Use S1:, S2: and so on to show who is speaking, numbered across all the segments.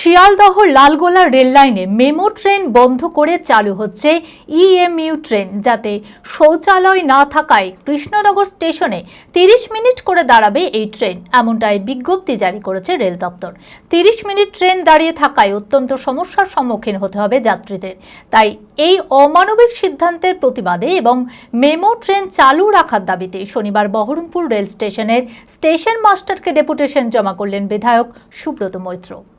S1: Sealdah Lalgola rail লাইনে memo train বন্ধ করে চালু হচ্ছে ইএমইউ ট্রেন, যাতে শৌচালয় না থাকায় কৃষ্ণনগর স্টেশনে তিরিশ মিনিট করে দাঁড়াবে এই ট্রেন, এমনটাই বিজ্ঞপ্তি জারি করেছে রেল দপ্তর। তিরিশ মিনিট ট্রেন দাঁড়িয়ে থাকায় অত্যন্ত সমস্যার সম্মুখীন হতে হবে যাত্রীদের। তাই এই অমানবিক সিদ্ধান্তের প্রতিবাদে এবং মেমো ট্রেন চালু রাখার দাবিতে শনিবার বহরমপুর রেল স্টেশনের স্টেশন মাস্টারকে ডেপুটেশন জমা করলেন বিধায়ক Subrata Maitra.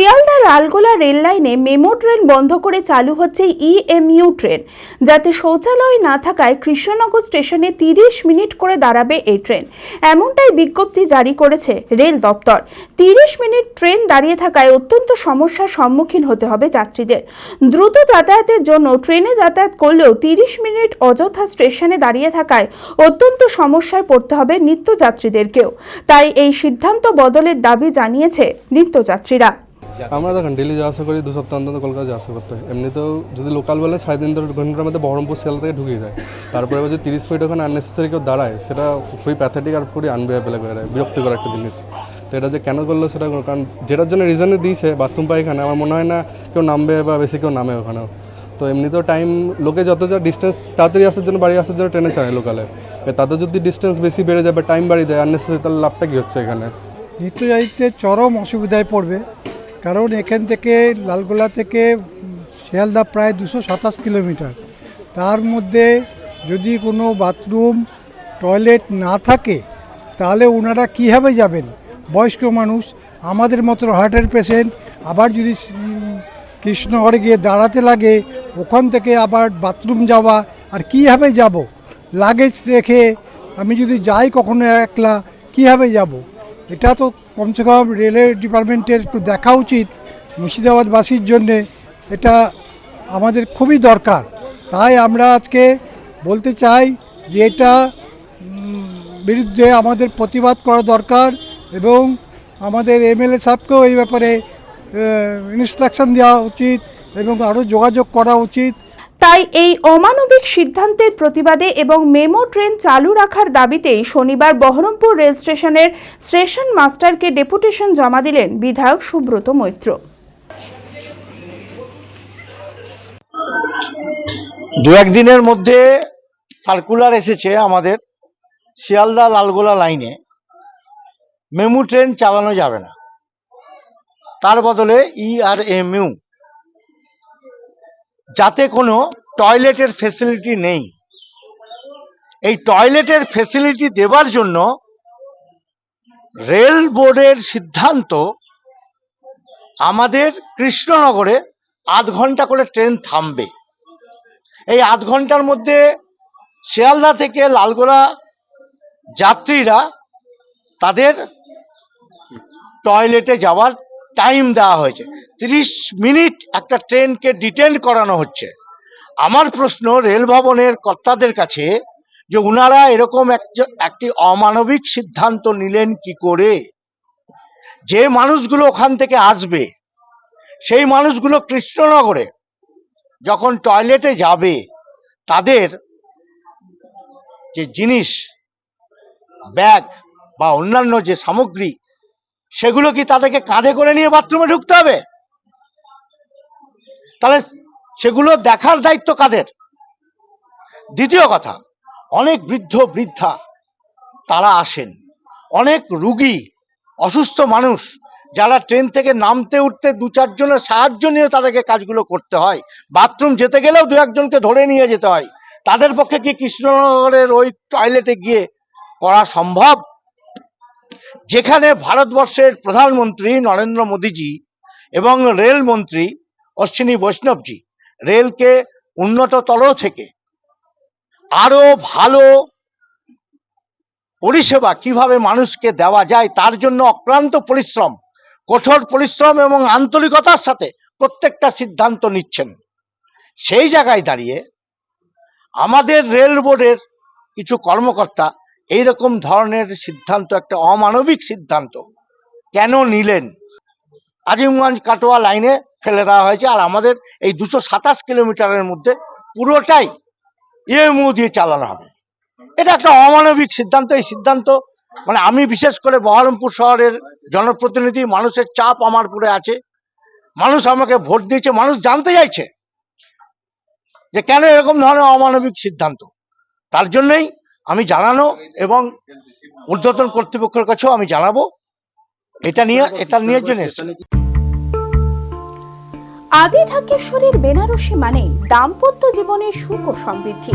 S2: Sealdah Lalgola rail লাইনে মেমো ট্রেন বন্ধ করে চালু হচ্ছে ইএমইউ ট্রেন, যাতে শৌচালয় না থাকায় কৃষ্ণনগর স্টেশনে তিরিশ মিনিট করে দাঁড়াবে এই ট্রেন। এমনটাই বিজ্ঞপ্তি জারি করেছে রেল দপ্তর। তিরিশ মিনিট ট্রেন দাঁড়িয়ে থাকায় অত্যন্ত সমস্যার সম্মুখীন হতে হবে যাত্রীদের। দ্রুত যাতায়াতের জন্য ট্রেনে যাতায়াত করলেও তিরিশ মিনিট অযথা স্টেশনে দাঁড়িয়ে থাকায় অত্যন্ত সমস্যায় পড়তে হবে নিত্যযাত্রীদেরকেও। তাই এই সিদ্ধান্ত বদলের দাবি জানিয়েছে নিত্যযাত্রীরা।
S3: আমরা দেখেন ডেলি যাওয়া আসা করি, দু সপ্তাহ অন্তত কলকাতা যাওয়া আসা করতে হয়। এমনিতেও যদি লোকাল বলে, সাড়ে তিন ঘণ্টার মধ্যে বহরমপুর শিয়ালদা থেকে ঢুকিয়ে যায়। তারপরে যে তিরিশ মিনিট ওখানে আননেসেসারি কেউ দাঁড়ায়, সেটা খুবই প্যাথেটিক আর খুবই আনবেয়াবেল করে দেয় বিরক্তিকর একটা জিনিস। তো এটা যে কেন করল সেটা কারণ যেটার জন্য রিজনে দিয়েছে বাথরুম পায়খানা, আমার মনে হয় না কেউ নামবে বা বেশি কেউ নামে ওখানেও। তো এমনিতেও টাইম লোকে যত যা ডিস্টেন্স তাড়াতাড়ি আসার জন্য, বাড়ি আসার জন্য ট্রেনে চায় লোকালে তাদের যদি ডিস্টেন্স বেশি বেড়ে যাবে টাইম বাড়িয়ে দেয় আননেসেসারি তাহলে লাভটা কী হচ্ছে এখানে?
S4: নিত্যযাত্রীতে চরম অসুবিধায় পড়বে। কারণ এখান থেকে লালগোলা থেকে শিয়ালদা প্রায় দুশো সাতাশ কিলোমিটার। তার মধ্যে যদি কোনো বাথরুম, টয়লেট না থাকে, তাহলে ওনারা কীভাবে যাবেন? বয়স্ক মানুষ, আমাদের মতো হার্টের পেশেন্ট, আবার যদি কৃষ্ণগড়ে গিয়ে দাঁড়াতে লাগে, ওখান থেকে আবার বাথরুম যাওয়া, আর কীভাবে যাব? লাগেজ রেখে আমি যদি যাই কখনো একলা, কীভাবে যাব? এটা তো কমসে কম রেলের ডিপার্টমেন্টের একটু দেখা উচিত মুর্শিদাবাদবাসীর জন্যে। এটা আমাদের খুবই দরকার। তাই আমরা আজকে বলতে চাই যে এটা বিরুদ্ধে আমাদের প্রতিবাদ করা দরকার এবং আমাদের এমএলএ সাহেবকেও এই ব্যাপারে ইনস্ট্রাকশন দেওয়া উচিত এবং আরও যোগাযোগ করা উচিত।
S2: তাই এই অমানবিক সিদ্ধান্তের প্রতিবাদে এবং মেমো ট্রেন চালু রাখার দাবিতেই শনিবার বহরমপুর রেল স্টেশনের স্টেশন মাস্টারকে ডেপুটেশন জমা দিলেন বিধায়ক সুব্রত মৈত্র।
S5: দু একদিনের মধ্যে সার্কুলার এসেছে আমাদের শিয়ালদা লালগোলা লাইনে, মেমু ট্রেন চালানো যাবে না। তার বদলে ই আর এম ইউ যাতে কোনো টয়লেটের ফেসিলিটি নেই। এই টয়লেটের ফেসিলিটি দেবার জন্য রেল বোর্ডের সিদ্ধান্ত আমাদের কৃষ্ণনগরে আধ ঘণ্টা করে ট্রেন থামবে। এই আধ ঘণ্টার মধ্যে শিয়ালদা থেকে লালগোলা যাত্রীরা তাদের টয়লেটে যাওয়ার টাইম দেওয়া হয়েছে। তিরিশ মিনিট একটা ট্রেনকে ডিটেন্ড করানো হচ্ছে। আমার প্রশ্ন, রেল ভবনের কর্তাদের কাছে যে উনারা এরকম এক- একটি অমানবিক সিদ্ধান্ত নিলেন কি করে? যে মানুষগুলো ওখান থেকে আসবে, সেই মানুষগুলো কৃষ্ণনগরে যখন টয়লেটে যাবে, তাদের যে জিনিস ব্যাগ বা অন্যান্য যে সামগ্রী সেগুলো কি তাদেরকে কাঁধে করে নিয়ে বাথরুমে ঢুকতে হবে? তাহলে সেগুলো দেখার দায়িত্ব কাদের? দ্বিতীয় কথা, অনেক বৃদ্ধ, বৃদ্ধা তারা আসেন। অনেক রুগী, অসুস্থ মানুষ যারা ট্রেন থেকে নামতে উঠতে দু চারজনের সাহায্য নিয়ে তাদেরকে কাজগুলো করতে হয়। বাথরুম যেতে গেলেও দু একজনকে ধরে নিয়ে যেতে হয়। তাদের পক্ষে কি কৃষ্ণনগরের ওই টয়লেটে গিয়ে করা সম্ভব? যেখানে ভারতবর্ষের প্রধানমন্ত্রী নরেন্দ্র মোদীজি এবং রেল মন্ত্রী অশ্বিনী বৈষ্ণবজি রেলকে উন্নততর থেকে আরও ভালো পরিষেবা কীভাবে মানুষকে দেওয়া যায় তার জন্য অক্লান্ত পরিশ্রম, কঠোর পরিশ্রম এবং আন্তরিকতার সাথে প্রত্যেকটা সিদ্ধান্ত নিচ্ছেন। সেই জায়গায় দাঁড়িয়ে আমাদের রেল বোর্ডের কিছু কর্মকর্তা এইরকম ধরনের সিদ্ধান্ত, একটা অমানবিক সিদ্ধান্ত কেন নিলেন? আজিমগঞ্জ কাটোয়া লাইনে ফেলে দেওয়া হয়েছে আর আমাদের এই দুশো সাতাশ কিলোমিটারের মধ্যে পুরোটাই ইএমইউ দিয়ে চালানো হবে। এটা একটা অমানবিক সিদ্ধান্ত। এই সিদ্ধান্ত মানে আমি বিশেষ করে বহরমপুর শহরের জনপ্রতিনিধি, মানুষের চাপ আমার উপরে আছে। মানুষ আমাকে ভোট দিয়েছে, মানুষ জানতে চাইছে যে কেন এরকম ধরনের অমানবিক সিদ্ধান্ত। তার জন্যই আমি জানানো এবং ঊর্ধ্বতন কর্তৃপক্ষের কাছেও আমি জানাব এটা নিয়ে এটা নিয়ে জন্য।
S2: আদি ঢাকেশ্বরীর বেনারসি মানে দাম্পত্য জীবনের সুখ ও সমৃদ্ধি